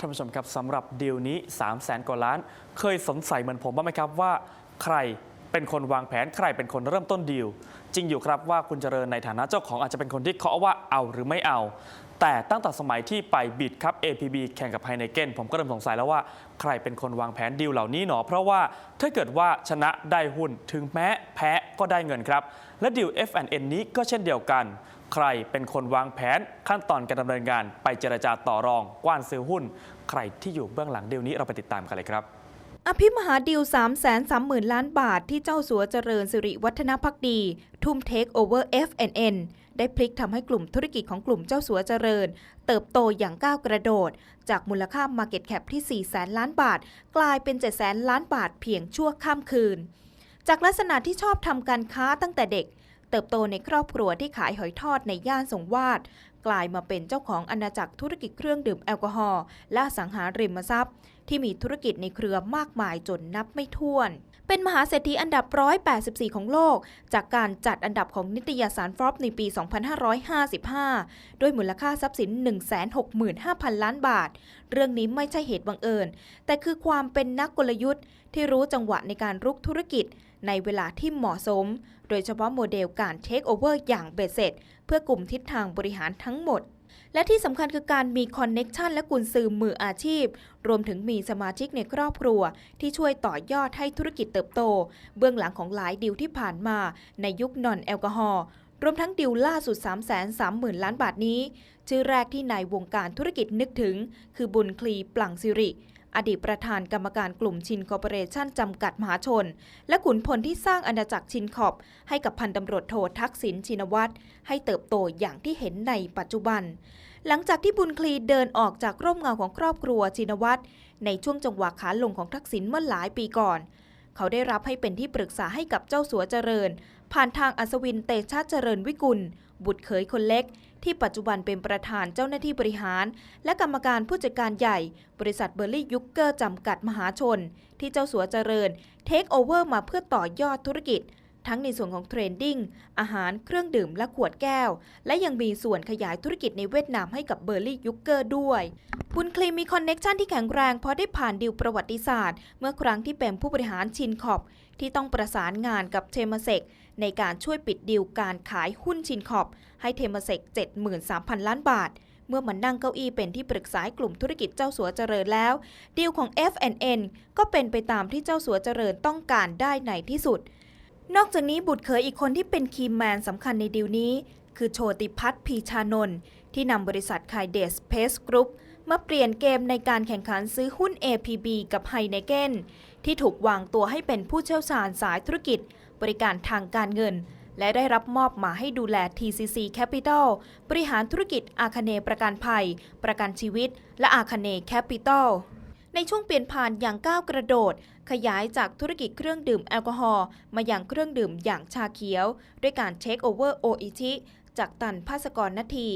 ท่านผู้ชมครับสำหรับดีลนี้ 3 0 0แสนกว่าล้าน เคยสงสัยเหมือนผมบ้างไหมครับว่า ใคร เป็นคนวางแผนใครเป็นคนเริ่มต้นดีล จริงอยู่ครับว่าคุณเจริญในฐานะเจ้าของอาจจะเป็นคนที่เคาะว่าเอาหรือไม่เอา แต่ตั้งแต่สมัยที่ไปบิดครับ APB แข่งกับไฮเนเกนผมก็เริ่มสงสัยแล้วว่าใครเป็นคนวางแผนดีลเหล่านี้หนอ เพราะว่าถ้าเกิดว่าชนะได้หุ้นถึงแม้แพ้ก็ได้เงินครับ และดีล F&N นี้ก็เช่นเดียวกัน ใครเป็นคนวางแผนขั้นตอนการดำเนินงาน ไปเจรจาต่อรอง กว้านซื้อหุ้น ใครที่อยู่เบื้องหลังดีลนี้เราไปติดตามกันเลยครับ อภิมหาดิว 3 3 0 0 0 ล้านบาทที่เจ้าสัวเจริญสิริวัฒนพักดี ทุ่มเทคโอเวอร์ FNN ได้พลิกทำให้กลุ่มธุรกิจของกลุ่มเจ้าสัวเจริญ เติบโตอย่างก้าวกระโดด จากมูลค่า Market Cap ที่ 4 แสนล้านบาท กลายเป็น 7 แสนล้านบาทเพียงชั่วข้ามคืน จากลักษณะที่ชอบทำการค้าตั้งแต่เด็ก เติบโตในครอบครัวที่ขายหอยทอดในย่านสงวาด กลายมาเป็นเจ้าของอาณาจักรธุรกิจเครื่องดื่มแอลกอฮอล์และสังหาริมทรัพย์ ที่มีธุรกิจในเครือมากมายจนนับไม่ถ้วน เป็นมหาเศรษฐีอันดับ 184 ของโลก จากการจัดอันดับของนิตยสารฟรอปในปี 2555 ด้วยมูลค่าทรัพย์สิน 165,000 ล้านบาท เรื่องนี้ไม่ใช่เหตุบังเอิญ แต่คือความเป็นนักกลยุทธ์ ที่รู้จังหวะในการรุกธุรกิจในเวลาที่เหมาะสม โดยเฉพาะโมเดลการเทคโอเวอร์อย่างเบ็ดเสร็จ เพื่อกลุ่มทิศทางบริหารทั้งหมด และที่สำคัญคือการมีคอนเน็กชันและกุญซือมืออาชีพ รวมถึงมีสมาชิกในครอบครัว ที่ช่วยต่อยอดให้ธุรกิจเติบโต เบื้องหลังของหลายดิวที่ผ่านมาในยุคนอนแอลกอฮอล์รวมทั้งดิวล่าสุด 3 3 0 0 0 0 ล้านบาทนี้ ชื่อแรกที่นายวงการธุรกิจนึกถึง คือบุญคลีปลังสิริ อดีตประธานกรรมการกลุ่มชินคอร์ปอเรชั่นจำกัดมหาชน และขุนพลที่สร้างอาณาจักรชินขอบ ให้กับพันตำรวจโททักษิณชินวัตรให้เติบโตอย่างที่เห็นในปัจจุบัน หลังจากที่บุญคลีเดินออกจากร่มเงาของครอบครัวชินวัตรในช่วงจังหวะขาลงของทักษิณเมื่อหลายปีก่อน เขาได้รับให้เป็นที่ปรึกษาให้กับเจ้าสัวเจริญ ผ่านทางอัศวินเตชะเจริญวิกุล บุตรเขยคนเล็ก ที่ปัจจุบันเป็นประธานเจ้าหน้าที่บริหาร และกรรมการผู้จัดการใหญ่ บริษัทเบอร์ลี่ยุคเกอร์จำกัดมหาชน ที่เจ้าสัวเจริญเทคโอเวอร์มาเพื่อต่อยอดธุรกิจ ทั้งในส่วนของเทรนดิ้งอาหารเครื่องดื่มและขวดแก้ว และยังมีส่วนขยายธุรกิจในเวียดนามให้กับเบอร์ลี่ยุคเกอร์ด้วย บุญคลีมีคอนเน็กชันที่แข็งแรงเพราะได้ผ่านดิวประวัติศาสตร์ เมื่อครั้งที่เป็นผู้บริหารชินขอบ ที่ต้องประสานงานกับเทมเซกในการช่วยปิดดิวการขายหุ้นชินขอบ ให้เทมเซก73,000 ล้านบาท เมื่อมันนั่งเก้าอี้เป็นที่ปรึกษากลุ่มธุรกิจเจ้าสัวเจริญแล้ว ดีลของ F&N ก็เป็นไปตามที่เจ้าสัวเจริญต้องการได้ในที่สุด นอกจากนี้บุตรเขยอีกคนที่เป็นคีย์แมนสำคัญในดีลนี้ คือโชติพัฒน์พีชานนท์ที่นำบริษัทไคเดสเพสกรุ๊ป มาเปลี่ยนเกมในการแข่งขันซื้อหุ้น APB กับไฮเนเกนที่ถูกวางตัวให้เป็นผู้เชี่ยวชาญสายธุรกิจ บริการทางการเงิน และได้รับมอบหมายให้ดูแล TCC Capital บริหารธุรกิจอาคเนประกันภัย ประกันชีวิต และอาคเนแคปิตอลในช่วงเปลี่ยนผ่านอย่างก้าวกระโดด ขยายจากธุรกิจเครื่องดื่มแอลกอฮอล์มาอย่างเครื่องดื่มอย่างชาเขียว ด้วยการเทคโอเวอร์โออิชิจากตันภาสกรนาที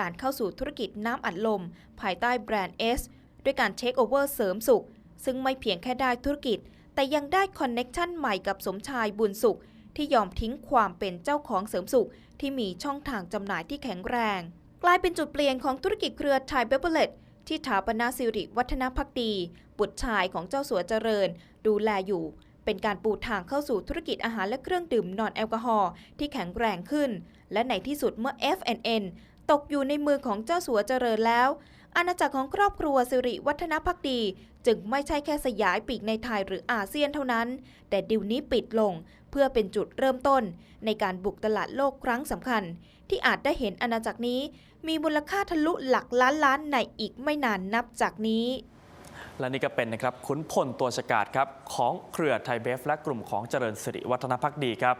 การเข้าสู่ธุรกิจน้ำอัดลม ภายใต้แบรนด์ S ด้วยการเทคโอเวอร์เสริมสุข ซึ่งไม่เพียงแค่ได้ธุรกิจ แต่ยังได้คอนเน็กชันใหม่กับสมชายบุญสุข ที่ยอมทิ้งความเป็นเจ้าของเสริมสุข ที่มีช่องทางจำหน่ายที่แข็งแรง กลายเป็นจุดเปลี่ยนของธุรกิจเครือไทยเบเบเลตที่ถาปนาสิริวัฒนพักดี บุตรชายของเจ้าสัวเจริญ ดูแลอยู่ เป็นการปูทางเข้าสู่ธุรกิจอาหารและเครื่องดื่มนอนแอลกอฮอล์ที่แข็งแรงขึ้น และในที่สุดเมื่อ FNN ตกอยู่ในมือของเจ้าสัวเจริญแล้ว อาณาจักรของครอบครัวสิริวัฒนพักดี จึงไม่ใช่แค่สยายปีกในไทยหรืออาเซียนเท่านั้น แต่ดิวนี้ปิดลงเพื่อเป็นจุดเริ่มต้น ในการบุกตลาดโลกครั้งสำคัญ ที่อาจได้เห็นอาณาจักรนี้ มีมูลค่าทะลุหลักล้านล้านในอีกไม่นานนับจากนี้และนี่ก็เป็นนะครับขุนพลตัวฉกาจครับของเครือไทยเบฟและกลุ่มของเจริญสิริวัฒนพักดีครับ